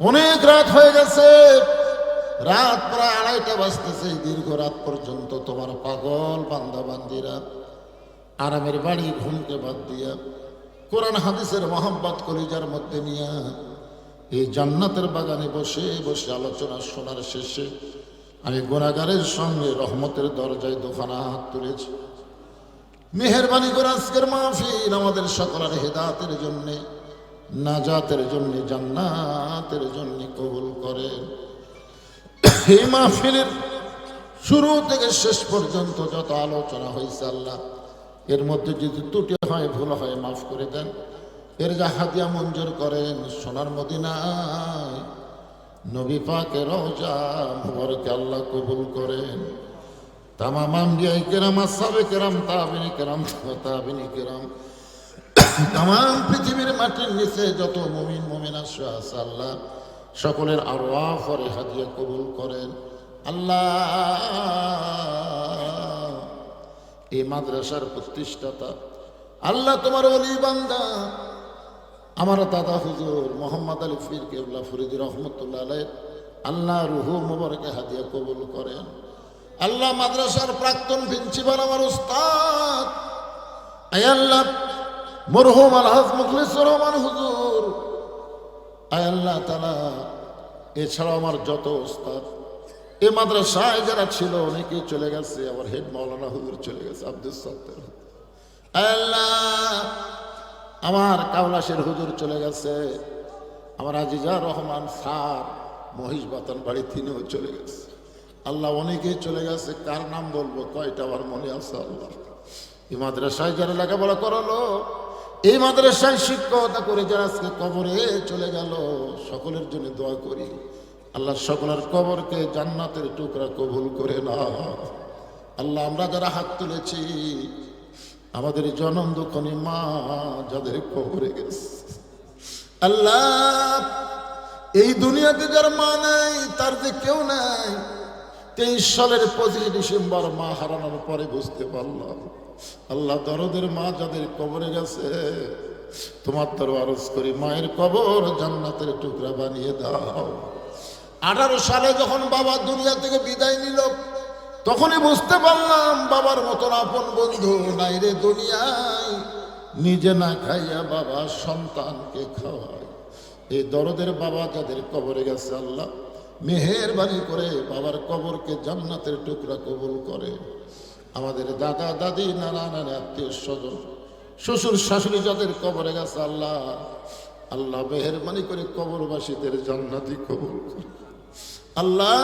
অনেক রাত হয়ে গেছে। রাত প্রায় আড়াইটা বাজতেছে দীর্ঘ রাত পর্যন্ত তোমার পাগল বান্দা বান্দিরা আরামের বাড়ি ঘুমকে বাদ দিয়া, কোরআন হাদিসের মোহাম্মত কলিজার মধ্যে নিয়া, এই জান্নাতের বাগানে বসে বসে আলোচনা শোনার শেষে আমি গোনাগারের সঙ্গে রহমতের দরজায় দোকানা হাত তুলেছি। মেহরবানি করে আজকের মাহফিল আমাদের সকলের হেদাতের জন্যে। নাজাতের জন্য, জান্নাতের জন্য কবুল করেন এই মাহফিলের শুরু থেকে শেষ পর্যন্ত যত আলোচনা হয়েছে আল্লাহ, এর মধ্যে যদি ত্রুটি হয়, ভুল হয়, মাফ করে দেন। এর যা হাতিয়া মঞ্জুর করেন সোনার মদিনায়। নবী পাকে রওজা আল্লাহ কবুল করেন। তামাম আম্বিয়াই কেরাম আসাবে কেরাম তাবিনী কেরাম তাবিনী কেরাম তাম পৃথিবীর মাটির নিচে যত মমিন, মুমিন আসে আছে আল্লাহ। সকলের আরও ফরে হাদিয়া কবুল করেন। আল্লাহ, এই মাদ্রাসার প্রতিষ্ঠাতা। আল্লাহ তোমার অলি বান্দা। আমার দাদা হুজুর মোহাম্মদ আলী ফির কেবলা ফরিদ রহমতুল্লাহ আল্লাহ রুহু মুবারকে হাদিয়া কবুল করেন। আল্লাহ মাদ্রাসার প্রাক্তন প্রিন্সিপাল আমার উস্তাদ। আল্লাহ মরহুম আলহাজ মুখলিসুর রহমান হুজুর। আয় আল্লাহ তালা এছাড়াও আমার যত ওস্তাদ, এ মাদ্রাসায় যারা ছিল অনেকেই চলে গেছে আমার হেড মৌলানা হুজুর চলে গেছে আব্দুল সত্তর। আল্লাহ, আমার কাউলাসের হুজুর চলে গেছে, আমার আজিজা রহমান স্যার, মহিষ বাতান বাড়ি, তিনিও চলে গেছে। আল্লাহ অনেকেই চলে গেছে, কার নাম বলব, কয়টা আমার মনে আছে আল্লাহ। এই মাদ্রাসায় যারা লেখাপড়া করালো এই মাদ্রাসায় শিক্ষকতা করে যারা আজকে কবরে চলে গেল, সকলের জন্য দোয়া করি। আল্লাহ সকলের কবরকে জান্নাতের টুকরা কবুল করে না আল্লাহ, আমরা যারা হাত তুলেছি, আমাদের জনম দুঃখনী মা যাদের কবরে গেছে। আল্লাহ, এই দুনিয়াতে যার মা নাই, তার যে কেউ নাই, তেইশ সালের পঁচিশে ডিসেম্বর মা হারানোর পরে বুঝতে পারলাম। আল্লাহ দরদের মা যাদের কবরে গেছে, তোমার তোর আরজ করি, মায়ের কবর জান্নাতের টুকরা বানিয়ে দাও। আঠারো সালে যখন বাবা দুনিয়া থেকে বিদায় নিল, তখনই বুঝতে পারলাম বাবার মতন আপন বন্ধু নাই রে দুনিয়ায়। নিজে না খাইয়া বাবা সন্তানকে খাওয়ায়। এই দরদের বাবা যাদের কবরে গেছে আল্লাহ মেহের মেহেরবানি করে বাবার কবরকে জান্নাতের টুকরা কবুল করে। আমাদের দাদা, দাদি, নানা নানা, আত্মীয় স্বজন, শ্বশুর, শাশুড়ি যাদের কবরে গেছে, আল্লাহ আল্লাহ মেহেরবানি করে কবরবাসীদের জান্নাতি কবর আল্লাহ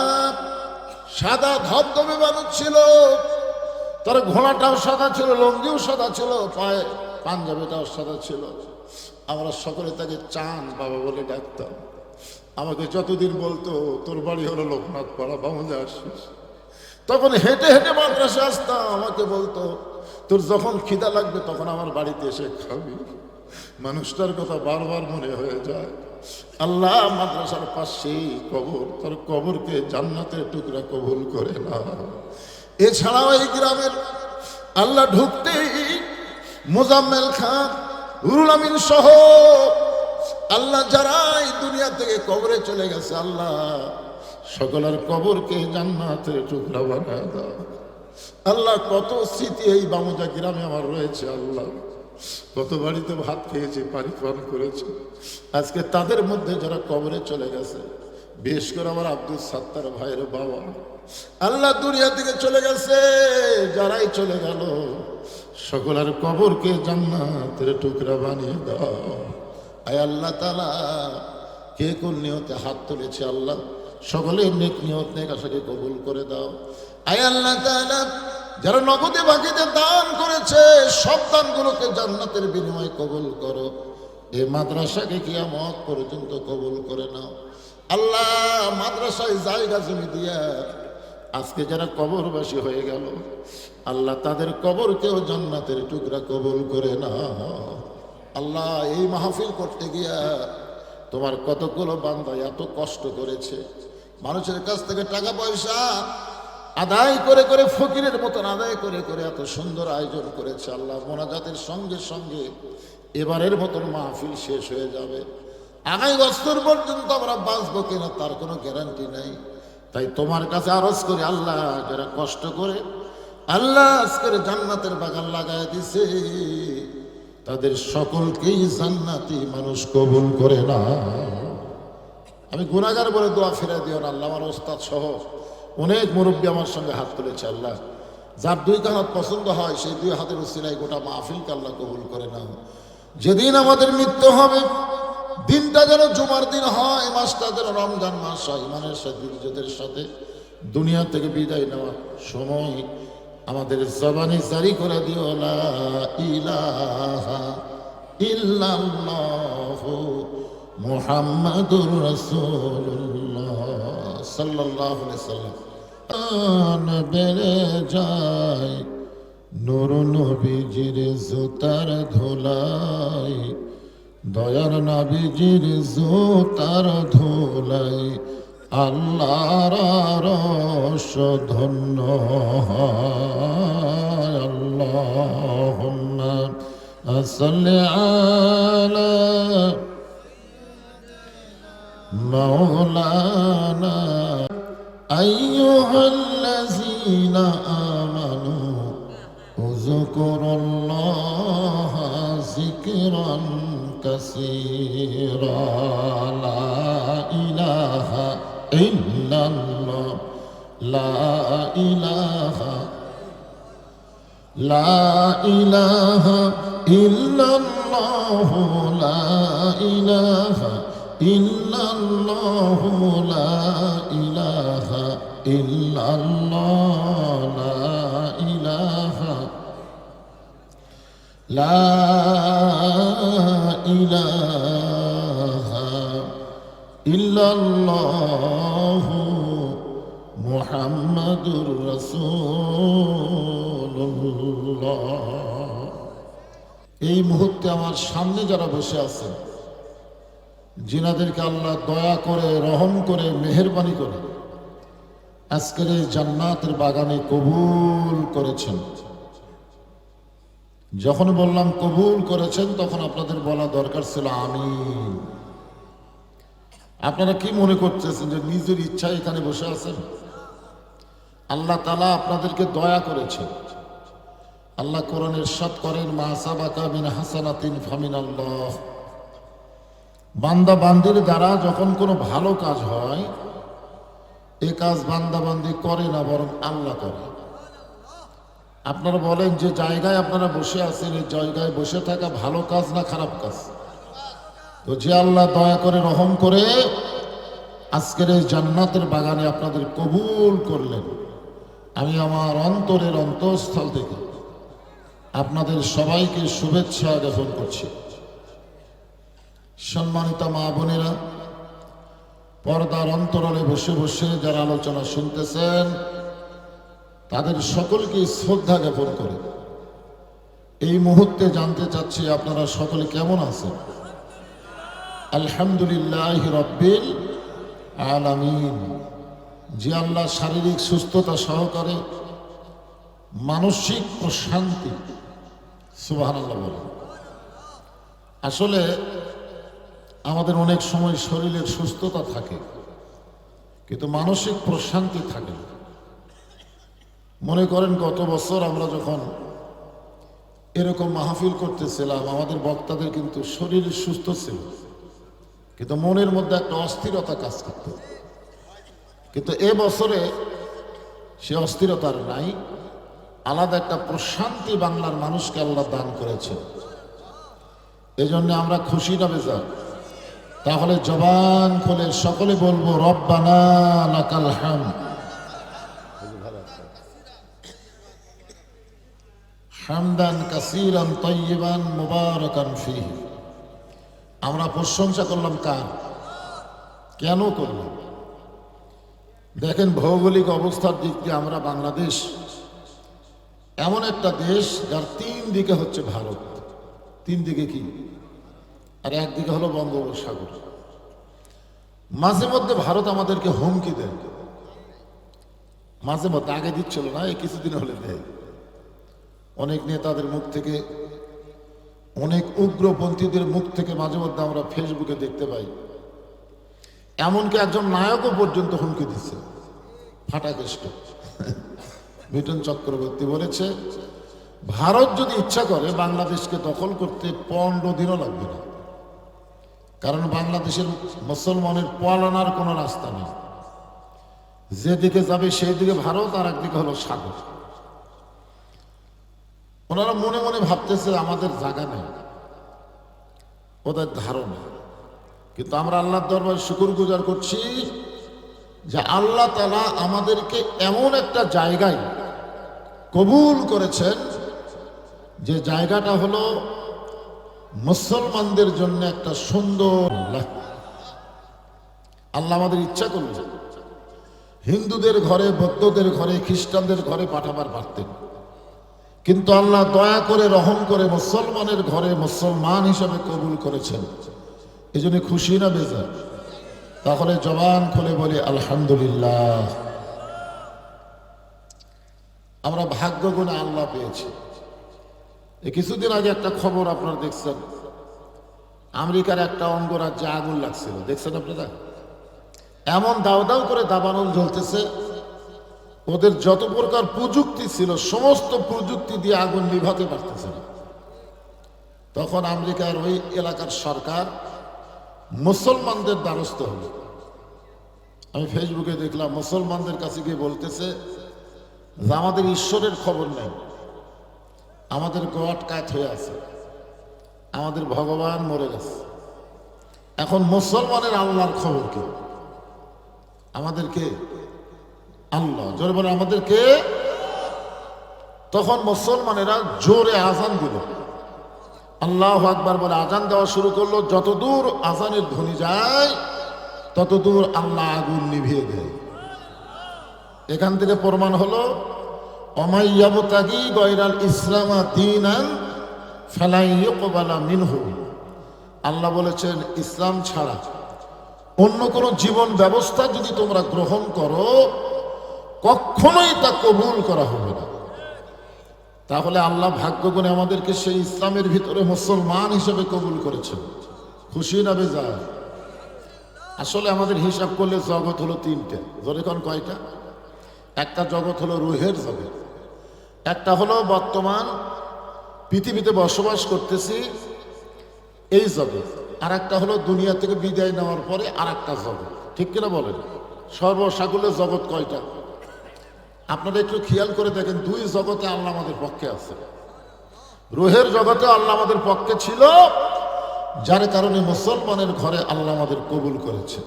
সাদা ধবধবে মানুষ ছিল, তার ঘোড়াটাও সাদা ছিল, লঙ্গিও সাদা ছিল, পায়ে পাঞ্জাবিটাও সাদা ছিল। আমরা সকলে তাকে চান বাবা বলে ডাকতাম। আমাকে যতদিন বলতো, তোর বাড়ি হলো লোকনাথ পাড়া বামুজে আসিস। তখন হেঁটে হেঁটে মাদ্রাসা আসতাম, আমাকে বলতো, তোর যখন খিদা লাগবে তখন আমার বাড়িতে এসে খাবি। মানুষটার কথা বারবার মনে হয়ে যায়। আল্লাহ মাদ্রাসার পাশেই কবর, তোর কবরকে জান্নাতের টুকরা কবুল করে না এছাড়াও এই গ্রামের আল্লাহ ঢুকতেই মোজাম্মেল খান রুল আমিন সহ আল্লাহ যারাই দুনিয়া থেকে কবরে চলে গেছে, আল্লাহ সকলের কবরকে জান্নাতের টুকরা বানায় দাও। আল্লাহ, কত স্মৃতি এই বামুজা গ্রামে আমার রয়েছে, আল্লাহ। কত বাড়িতে ভাত খেয়েছে, পানি পান করেছে। আজকে তাদের মধ্যে যারা কবরে চলে গেছে বেশ করে আমার আব্দুল সাত্তার ভাইয়ের বাবা। আল্লাহ দুনিয়া থেকে চলে গেছে, যারাই চলে গেল, সকলের কবরকে জান্নাতের টুকরা বানিয়ে দাও। আয় আল্লাহ তালা কে কোন নিয়তে হাত তুলেছে আল্লাহ? সকলের নেক নিয়ত, নেক আশাকে কবুল করে দাও। আয় আল্লাহ যারা নগদে বাকিতে দান করেছে, সব দানগুলোকে জান্নাতের বিনিময়ে কবুল করো। এ মাদ্রাসাকে কিয়ামত পর্যন্ত কবুল করে নাও। আল্লাহ, মাদ্রাসায় জায়গা জমি দিয়া আজকে যারা কবরবাসী হয়ে গেল, আল্লাহ তাদের কবরকেও জান্নাতের টুকরা কবুল করে না আল্লাহ, এই মাহফিল করতে গিয়া তোমার কতগুলো বান্দা এত কষ্ট করেছে। মানুষের কাছ থেকে টাকা পয়সা আদায় করে করে ফকিরের মতন আদায় করে করে এত সুন্দর আয়োজন করেছে আল্লাহ। মোনাজাতের সঙ্গে সঙ্গে এবারের মতন মাহফিল শেষ হয়ে যাবে। আগামী বছর পর্যন্ত আমরা বাঁচবো কিনা তার কোনো গ্যারান্টি নাই। তাই তোমার কাছে আরজ করি, আল্লাহ যারা কষ্ট করে, আল্লাহ আজকের জান্নাতের বাগান লাগায় দিছে। তাদের সকলকেই জান্নাতি মানুষ কবুল করে না আমি গুণাগার বলে দোয়া ফিরে দিও না, আল্লাহ আমার ওস্তাদ সহ অনেক মুরব্বী আমার সঙ্গে হাত তুলেছে, আল্লাহ। যার দুই কানাত পছন্দ হয়, সেই দুই হাতের উসিলাই গোটা মাহফিলকে আল্লাহ কবুল করে নাও। যেদিন আমাদের মৃত্যু হবে, দিনটা যেন জুমার দিন হয়, মাসটা যেন রমজান মাস হয়, ইমানের সাথে দিলজদের সাথে দুনিয়া থেকে বিদায় নেওয়ার সময় আমাদের জবানি জারি করে দিও ইলাহা ইল্লাল্লাহু মুহাম্মাদুর রাসূলুল্লাহ সাল্লাল্লাহু আলাইহি সাল্লাম। বেড়ে যায়, নূর নবীজির জুতার ধুলাই, দয়ার নবীজির জুতার ধুলাই, আল্লাহর রস ধন্য আল্লাহুম্মা সাল্লি আলা مولانا أيها الذين آمنوا اذكروا الله ذكرا كثيرا لا إله إلا الله لا إله لا إله إلا الله لا إله ইল্লাল্লাহু লা ইলাহা ইল্লাল্লাহ, লা ইলাহা লা ইলাহা ইল্লাল্লাহু মুহাম্মাদুর রাসূলুল্লাহ। এই মুহূর্তে আমার সামনে যারা বসে আছেন জিনাদেরকে আল্লাহ দয়া করে, রহম করে, মেহরবানি করে আজকের এই জান্নাতের বাগানে কবুল করেছেন। যখন বললাম কবুল করেছেন, তখন আপনাদের বলা দরকার ছিল আমি আপনারা কি মনে করতেছেন যে নিজের ইচ্ছা এখানে বসে আছেন? আল্লাহ তালা আপনাদেরকে দয়া করেছেন। আল্লাহ কোরআনের সৎ করেন মাসাবাকা মিন হাসানাতিন ফামিন আল্লাহ বান্দা বান্দির দ্বারা যখন কোনো ভালো কাজ হয়, এ কাজ বান্দা বান্দি করে না, বরং আল্লাহ করে। আপনারা বলেন যে জায়গায় আপনারা বসে আছেন, এই জায়গায় বসে থাকা ভালো কাজ না খারাপ কাজ? তো যে আল্লাহ দয়া করে রহম করে আজকের এই জান্নাতের বাগানে আপনাদের কবুল করলেন। আমি আমার অন্তরের অন্তঃস্থল থেকে আপনাদের সবাইকে শুভেচ্ছা জ্ঞাপন করছি। সম্মানিত মা বোনেরা, পর্দার অন্তরালে বসে বসে যারা আলোচনা শুনতেছেন, তাদের সকলকে শ্রদ্ধা জ্ঞাপন করে। এই মুহূর্তে জানতে চাচ্ছি আপনারা সকলে কেমন আছেন? আলহামদুলিল্লাহ রব্বিল আলামিন। যে আল্লাহ শারীরিক সুস্থতা সহকারে মানসিক প্রশান্তি বলেন। আসলে আমাদের অনেক সময় শরীরের সুস্থতা থাকে, কিন্তু মানসিক প্রশান্তি থাকে মনে করেন গত বছর আমরা যখন এরকম মাহফিল করতেছিলাম, আমাদের বক্তাদের কিন্তু শরীর সুস্থ ছিল, কিন্তু মনের মধ্যে একটা অস্থিরতা কাজ করত। কিন্তু এ বছরে সে অস্থিরতার নাই, আলাদা একটা প্রশান্তি বাংলার মানুষকে আল্লাহ দান করেছে। এজন্য আমরা খুশি না বেজার। তাহলে জবান খুলে সকলে বলব, রব্বানা হাম হামদান কাসিরান তৈবান মুবারকান ফি আমরা প্রশংসা করলাম কার? কেন করলাম? দেখেন, ভৌগোলিক অবস্থার দিক দিয়ে আমরা বাংলাদেশ এমন একটা দেশ যার তিন দিকে হচ্ছে ভারত। তিন দিকে কি? আর একদিকে হলো বঙ্গোপসাগর। মাঝে মধ্যে ভারত আমাদেরকে হুমকি দেয়। মাঝে মধ্যে আগে দিচ্ছিল না, এই কিছুদিন হলে দেয়। অনেক নেতাদের মুখ থেকে, অনেক উগ্রপন্থীদের মুখ থেকে মাঝে মধ্যে আমরা ফেসবুকে দেখতে পাই। এমনকি একজন নায়কও পর্যন্ত হুমকি দিচ্ছে। ফাটাকেষ্ট। মিটন চক্রবর্তী বলেছে, ভারত যদি ইচ্ছা করে বাংলাদেশকে দখল করতে পনেরো দিনও লাগবে না। কারণ বাংলাদেশের মুসলমানের পলানোর কোনো রাস্তা নেই। যেদিকে যাবে সেই দিকে ভারত, আর একদিকে হলো সাগর। ওনারা মনে মনে ভাবতেছে, আমাদের জায়গা নেই, ওদের ধারণা। কিন্তু আমরা আল্লাহর দরবার শুকুর গুজার করছি যে আল্লাহ তালা আমাদেরকে এমন একটা জায়গায় কবুল করেছেন, যে জায়গাটা হলো মুসলমানদের জন্য একটা সুন্দর আল্লাহ আমাদের ইচ্ছা করল হিন্দুদের ঘরে, বৌদ্ধদের ঘরে, খ্রিস্টানদের ঘরে পাঠাবার পারতেন কিন্তু আল্লাহ দয়া করে, রহম করে মুসলমানের ঘরে মুসলমান হিসাবে কবুল করেছেন। এই জন্য খুশি না বেজার? তাহলে জবান খুলে বলি, আলহামদুলিল্লাহ। আমরা ভাগ্য গুণে আল্লাহ পেয়েছি। কিছুদিন আগে একটা খবর আপনারা দেখছেন। আমেরিকার একটা অঙ্গরাজ্যে আগুন লাগছিল। দেখছেন আপনারা? এমন দাও দাও করে দাবানল জ্বলতেছে। ওদের যত প্রকার প্রযুক্তি ছিল, সমস্ত প্রযুক্তি দিয়ে আগুন নিভাতে পারতেছে না তখন আমেরিকার ওই এলাকার সরকার মুসলমানদের দ্বারস্থ হলো। আমি ফেসবুকে দেখলাম, মুসলমানদের কাছে গিয়ে বলতেছে যে, আমাদের ঈশ্বরের খবর নেই। আমাদের গড কাত হয়ে আছে। আমাদের ভগবান মরে গেছে। এখন মুসলমানের আল্লাহর খবর কি? আমাদেরকে আল্লাহ। জোরে বলে আমাদেরকে তখন মুসলমানেরা জোরে আজান দিল। আল্লাহ আকবার বলে আজান দেওয়া শুরু করল। যতদূর আজানের ধ্বনি যায় ততদূর আল্লাহ আগুন নিভিয়ে দেয়। এখান থেকে প্রমাণ হলো অমাইয়াবতাগি গয়রাল ইসলামা দিনান ফেলাইকবালা মিনহু। আল্লাহ বলেছেন, ইসলাম ছাড়া অন্য কোনো জীবন ব্যবস্থা যদি তোমরা গ্রহণ করো, কখনোই তা কবুল করা হবে না। তাহলে আল্লাহ ভাগ্য গুণে আমাদেরকে সেই ইসলামের ভিতরে মুসলমান হিসেবে কবুল করেছেন। খুশি না বেজার? আসলে আমাদের হিসাব করলে জগৎ হলো তিনটে। যখন কয়টা? একটা জগৎ হলো রুহের জগৎ। একটা হলো বর্তমান পৃথিবীতে বসবাস করতেছি এই জগৎ আর একটা হলো দুনিয়া থেকে বিদায় নেওয়ার পরে আর একটা জগৎ। ঠিক কিনা বলেন? সর্বসাকুলের জগৎ কয়টা? আপনারা একটু খেয়াল করে দেখেন, দুই জগতে আল্লাহ আমাদের পক্ষে আছে। রোহের জগতে আল্লাহ আমাদের পক্ষে ছিল, যার কারণে মুসলমানের ঘরে আল্লাহ আমাদের কবুল করেছে।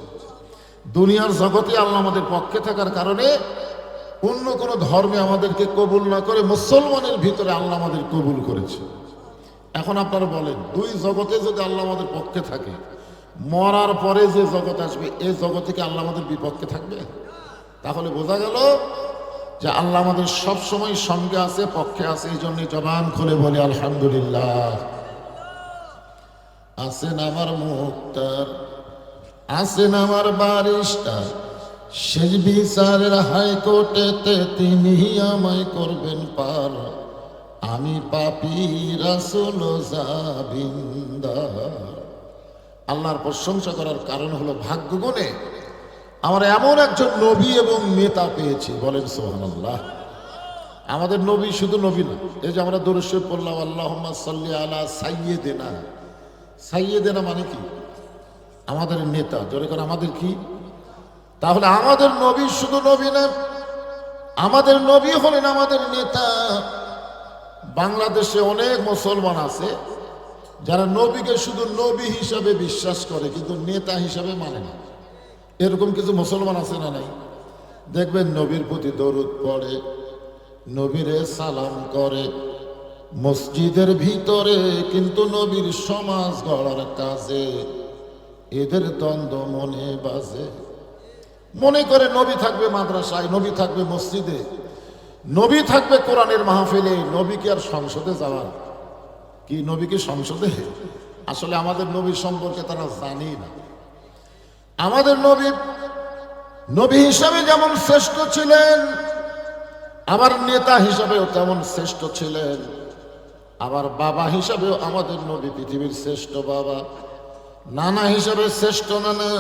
দুনিয়ার জগতে আল্লাহ আমাদের পক্ষে থাকার কারণে অন্য কোনো ধর্মে আমাদেরকে কবুল না করে মুসলমানের ভিতরে আল্লাহ আমাদের কবুল করেছে। এখন আপনারা বলেন, দুই জগতে যদি আল্লাহ আমাদের পক্ষে থাকে, মরার পরে যে জগৎ আসবে এই জগতে কি আল্লাহ আমাদের বিপক্ষে থাকবে? তাহলে বোঝা গেল যে আল্লাহ আমাদের সব সময় সঙ্গে আছে, পক্ষে আছে, এই জন্য জবান খুলে বলি, আলহামদুলিল্লাহ। আছেন আমার মুক্তার, আছেন আমার বারিস্টার শেষ বিচারের হাইকোর্টেতে তিনি আমায় করবেন পার। আমি পাপি রাসুল আল্লাহর প্রশংসা করার কারণ হলো ভাগ্য গুণে আমরা এমন একজন নবী এবং নেতা পেয়েছি। বলেন সোহান আল্লাহ আমাদের নবী শুধু নবী না, এই যে আমরা দরস্ব পড়লাম আল্লাহ সাল্লি আলা সাইয়েদেনা সাইয়েদেনা মানে কি? আমাদের নেতা। জোরে করে, আমাদের কি? তাহলে আমাদের নবী শুধু নবী না, আমাদের নবী হলেন আমাদের নেতা। বাংলাদেশে অনেক মুসলমান আছে যারা নবীকে শুধু নবী হিসাবে বিশ্বাস করে, কিন্তু নেতা হিসাবে মানে না। এরকম কিছু মুসলমান আছে না নাই? দেখবেন নবীর প্রতি দরুদ পড়ে, নবীরে সালাম করে, মসজিদের ভিতরে কিন্তু নবীর সমাজ গড়ার কাজে। এদের দ্বন্দ্ব মনে বাজে। মনে করে নবী থাকবে মাদ্রাসায়, নবী থাকবে মসজিদে, নবী থাকবে কোরআনের মাহফিলে নবী কি আর সংসদে যাওয়ার কি নবীকে সংসদে? আসলে আমাদের নবী সম্পর্কে তারা জানেই না। আমাদের নবী নবী হিসাবে যেমন শ্রেষ্ঠ ছিলেন, আবার নেতা হিসাবেও তেমন শ্রেষ্ঠ ছিলেন, আবার বাবা হিসাবেও আমাদের নবী পৃথিবীর শ্রেষ্ঠ বাবা, নানা হিসাবে শ্রেষ্ঠ নানা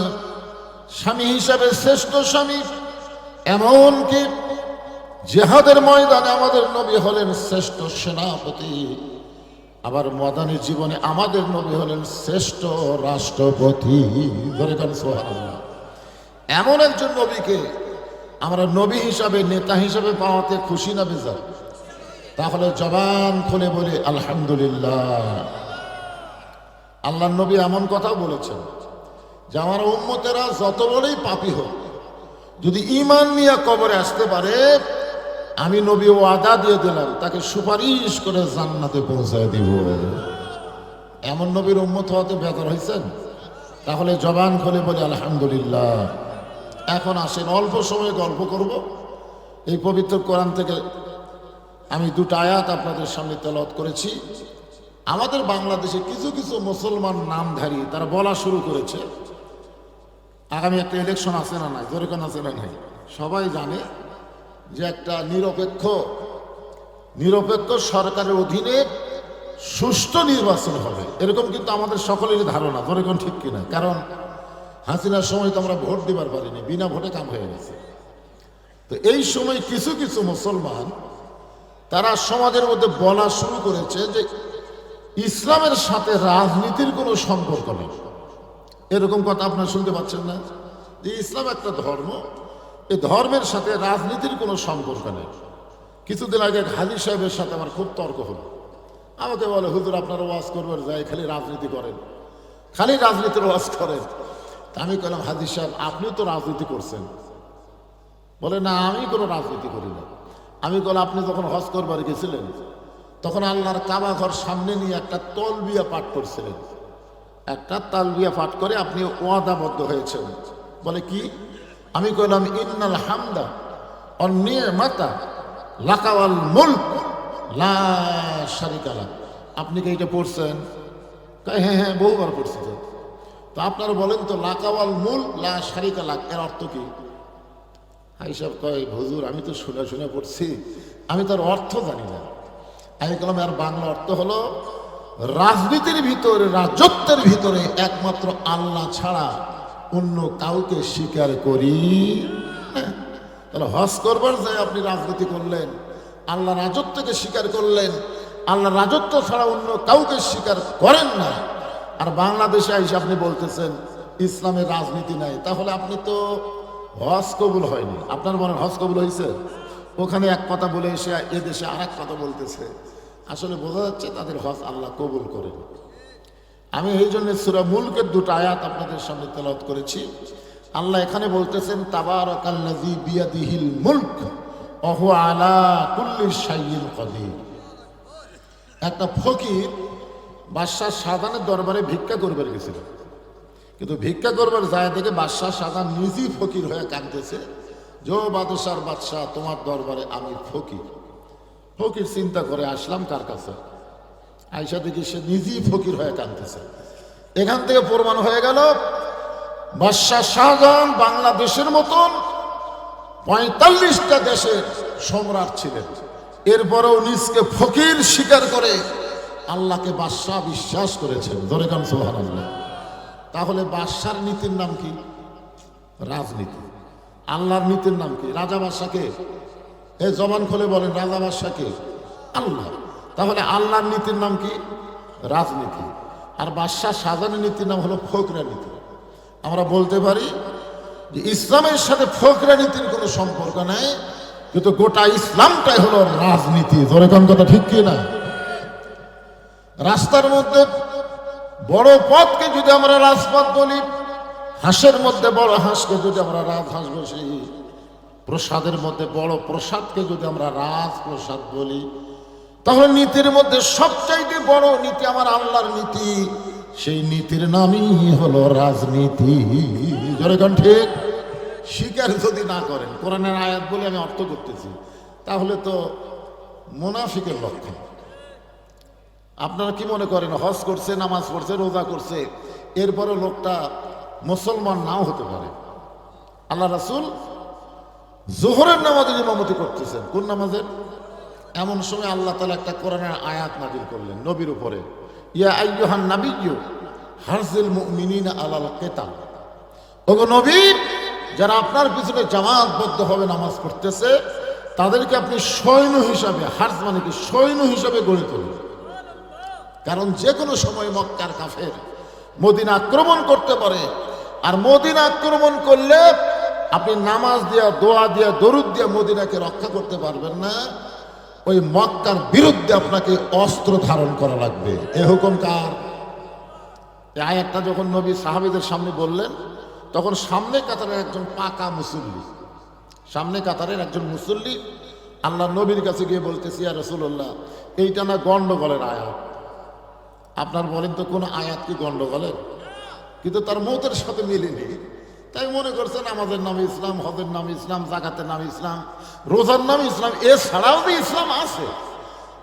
স্বামী হিসাবে শ্রেষ্ঠ স্বামী, এমনকি জেহাদের ময়দানে আমাদের নবী হলেন শ্রেষ্ঠ সেনাপতি, আবার মদানী জীবনে আমাদের নবী হলেন শ্রেষ্ঠ রাষ্ট্রপতি। এমন একজন নবীকে আমরা নবী হিসাবে, নেতা হিসাবে পাওয়াতে খুশি না বেজার। তাহলে জবান খুলে বলি, আলহামদুলিল্লাহ। আল্লাহ নবী এমন কথাও বলেছেন। যে আমার উম্মতেরা যত বড়ই পাপি হোক, যদি ইমান নিয়ে কবরে আসতে পারে, আমি নবী ওয়াদা দিয়ে দিলাম, তাকে সুপারিশ করে জান্নাতে পৌঁছায় দিব। এমন নবীর উম্মত হওয়াতে বেকার হয়েছেন তাহলে জবান খুলে বলি, আলহামদুলিল্লাহ। এখন আসেন, অল্প সময়ে গল্প করব। এই পবিত্র কোরআন থেকে আমি দুটো আয়াত আপনাদের সামনে তেলত করেছি। আমাদের বাংলাদেশে কিছু কিছু মুসলমান নামধারী, তারা বলা শুরু করেছে। আগামী একটা ইলেকশন আছে না নাই? যেরকম আছে না নাই সবাই জানে যে একটা নিরপেক্ষ নিরপেক্ষ সরকারের অধীনে সুষ্ঠু নির্বাচন হবে। এরকম কিন্তু আমাদের সকলেরই ধারণা যেরকম ঠিক কিনা? কারণ হাসিনার সময় তো আমরা ভোট দিবার পারিনি, বিনা ভোটে কাম হয়ে গেছে। তো এই সময় কিছু কিছু মুসলমান, তারা সমাজের মধ্যে বলা শুরু করেছে যে ইসলামের সাথে রাজনীতির কোনো সম্পর্ক নেই। এরকম কথা আপনারা শুনতে পাচ্ছেন না। যে ইসলাম একটা ধর্ম, এই ধর্মের সাথে রাজনীতির কোনো সম্পর্ক নেই। কিছুদিন আগে হাজি সাহেবের সাথে আমার খুব তর্ক হলো। আমাকে বলে, হুজুর, আপনারা ওয়াজ করবেন, যাই, খালি রাজনীতি করেন। খালি রাজনীতির ওয়াজ করেন। আমি বললাম হাজি সাহেব, আপনিও তো রাজনীতি করছেন। বলে, না, আমি কোনো রাজনীতি করি না। আমি বলে আপনি যখন হজ করবার গেছিলেন, তখন আল্লাহর কাবা ঘর সামনে নিয়ে একটা তলবিয়া পাঠ করছিলেন। একটা তালবিয়া পাঠ করে আপনি ওয়াদাবদ্ধ হয়েছেন। বলে কি? আমি কইলাম ইন্নাল হামদা অন্যের মাতা লাকাওয়াল মুল্ক। লা শারিকালা আপনি কি এটা পড়ছেন? কয়, হ্যাঁ হ্যাঁ বহুবার পড়ছি তো। তো আপনারা বলেন তো লাকাওয়াল মূল লা এর অর্থ কি? হিসাব কয় হুজুর আমি তো শুনে শুনে পড়ছি। আমি তার অর্থ জানি না। আমি বললাম আর বাংলা অর্থ হলো রাজনীতির ভিতরে, রাজত্বের ভিতরে একমাত্র আল্লাহ ছাড়া অন্য কাউকে স্বীকার করি। না। তাহলে হজ করবার যায় আপনি রাজনীতি করলেন, আল্লাহ রাজত্বকে স্বীকার করলেন, আল্লাহ রাজত্ব ছাড়া অন্য কাউকে স্বীকার করেন না। আর বাংলাদেশে এসে আপনি বলতেছেন, ইসলামের রাজনীতি নাই, তাহলে আপনি তো হজ কবুল হয়নি। আপনার মনে হয় হজ কবুল হয়েছে? ওখানে এক কথা বলে এসে এদেশে আর এক কথা বলতেছে। আসলে বোঝা যাচ্ছে তাদের হজ আল্লাহ কবুল করেন। আমি এই জন্য সুরা মুলকের দুটো আয়াত আপনাদের সামনে তেলাওয়াত করেছি। আল্লাহ এখানে বলতেছেন, তাবারাকাল্লাযী বিয়াদিহিল মুলক অহু আলা কুল্লি শাইইন কদির। একটা ফকির বাদশাহ সাদানের দরবারে ভিক্ষা করবার গেছিল। কিন্তু ভিক্ষা করবার যায় দেখে বাদশাহ সাদান নিজেই ফকির হয়ে কাঁদতেছে জো বাদশার বাদশাহ, তোমার দরবারে আমি ফকির। ফকির চিন্তা করে, আসলাম কার কাছে? আয়সা দেখি সে নিজেই ফকির হয়ে কাঁদতেছে। এখান থেকে প্রমাণ হয়ে গেল, বাদশাহ শাহজাহান বাংলাদেশের মতন পঁয়তাল্লিশটা দেশের সম্রাট ছিলেন। এরপরেও নিজকে ফকির স্বীকার করে আল্লাহকে বাদশাহ বিশ্বাস করেছেন। ধরে কান সোহান তাহলে বাদশার নীতির নাম কি? রাজনীতি। আল্লাহর নীতির নাম কি? রাজা বাদশাকে এ জবান খুলে বলেন, রাজা বাদশাকে আল্লাহ। তাহলে আল্লাহর নীতির নাম কি? রাজনীতি। আর বাদশাহ সাজানের নীতির নাম হলো ফকরা নীতি। আমরা বলতে পারি যে ইসলামের সাথে ফকরা নীতির কোনো সম্পর্ক নাই, কিন্তু গোটা ইসলামটাই হলো রাজনীতি। ধরে কোন কথা ঠিক কি না? রাস্তার মধ্যে বড় পথকে যদি আমরা রাজপথ বলি, হাঁসের মধ্যে বড় হাঁসকে যদি আমরা রাজহাঁস বসি প্রসাদের মধ্যে, বড় প্রসাদকে যদি আমরা রাজপ্রসাদ বলি, তাহলে নীতির মধ্যে সবচাইতে বড় নীতি আমার আল্লাহর নীতি। সেই নীতির নামই হলো রাজনীতি। ঠিক? স্বীকার যদি না করেন, কোরআনের আয়াত বলে আমি অর্থ করতেছি, তাহলে তো মোনাফিকের লক্ষণ। আপনারা কি মনে করেন, হজ করছে, নামাজ পড়ছে, রোজা করছে এরপরে লোকটা মুসলমান নাও হতে পারে? আল্লাহ রাসুল জোহরের নামাজের ইমামতি করতেছেন। কোন নামাজের? এমন সময় আল্লাহ তালা একটা কোরআনের আয়াত নাজিল করলেন নবীর উপরে। ইয়া আইয়ুহান নাবিয়্যু, হারজিল মুমিনিনা আলাল কেতাল ওগো নবী, যারা আপনার পিছনে জামাতবদ্ধ হবে নামাজ পড়তেছে, তাদেরকে আপনি সৈন্য হিসাবে হার্স মানে কি? সৈন্য হিসাবে গড়ে তুলুন। কারণ যে কোনো সময় মক্কার কাফের মদিনা আক্রমণ করতে পারে। আর মদিনা আক্রমণ করলে আপনি নামাজ দিয়া, দোয়া দিয়া, দরুদ দিয়া মদিনাকে রক্ষা করতে পারবেন না। ওই মক্কার বিরুদ্ধে আপনাকে অস্ত্র ধারণ করা লাগবে। এ হুকুম কার? এই আয়াতটা যখন নবী সাহাবিদের সামনে বললেন, তখন সামনে কাতারের একজন পাকা মুসল্লি, সামনে কাতারের একজন মুসল্লি আল্লাহ নবীর কাছে গিয়ে বলতেছি আর রসুল্লাহ এইটা না গন্ডগোলের আয়াত? আপনার বলেন তো, কোনো আয়াত কি গন্ডগোলের? কিন্তু তার মতের সাথে মিলেনি তাই মনে করছেন আমাদের নাম ইসলাম হদের নাম ইসলাম, জাকাতের নাম ইসলাম, রোজার নাম ইসলাম, এছাড়াও যে ইসলাম আছে।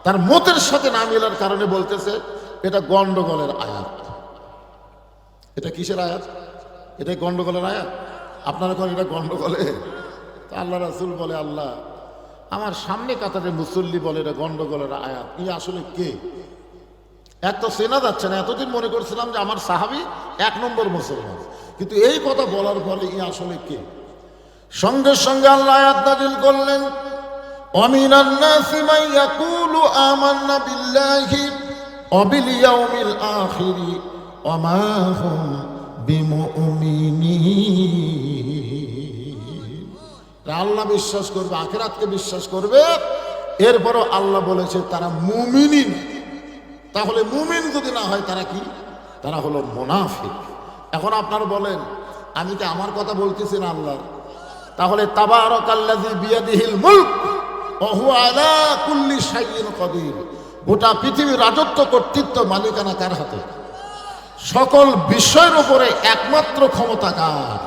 তার মতের সাথে না মেলার কারণে বলতেছে, এটা গন্ডগোলের আয়াত। এটা কিসের আয়াত? এটা গন্ডগোলের আয়াত? আপনারা কোন এটা গন্ডগোলে? আল্লাহ রাসুল বলে, আল্লাহ, আমার সামনে কাতারে মুসল্লি বলে এটা গন্ডগোলের আয়াত। ই আসলে কে? এত চেনা যাচ্ছে না। এতদিন মনে করছিলাম যে আমার সাহাবি এক নম্বর মুসলমান। কিন্তু এই কথা বলার পরে ই আসলে কে সঙ্গে সঙ্গে আল্লাহ আয়াত নাজিল করলেন ومن الناس من يقول آمنا بالله وباليوم الآخر وما هم بمؤمنين আল্লাহ বিশ্বাস করবে আখেরাতকে বিশ্বাস করবে এরপরও আল্লাহ বলেছে তারা মুমিনিন তাহলে মুমিন যদি না হয় তারা কি তারা হলো মোনাফিক এখন আপনারা বলেন, আমি তো আমার কথা বলতেছি না আল্লাহ তাহলে গোটা পৃথিবীর রাজত্ব, কর্তৃত্ব, মালিকানা কার হাতে? সকল বিষয়ের উপরে একমাত্র ক্ষমতা কার?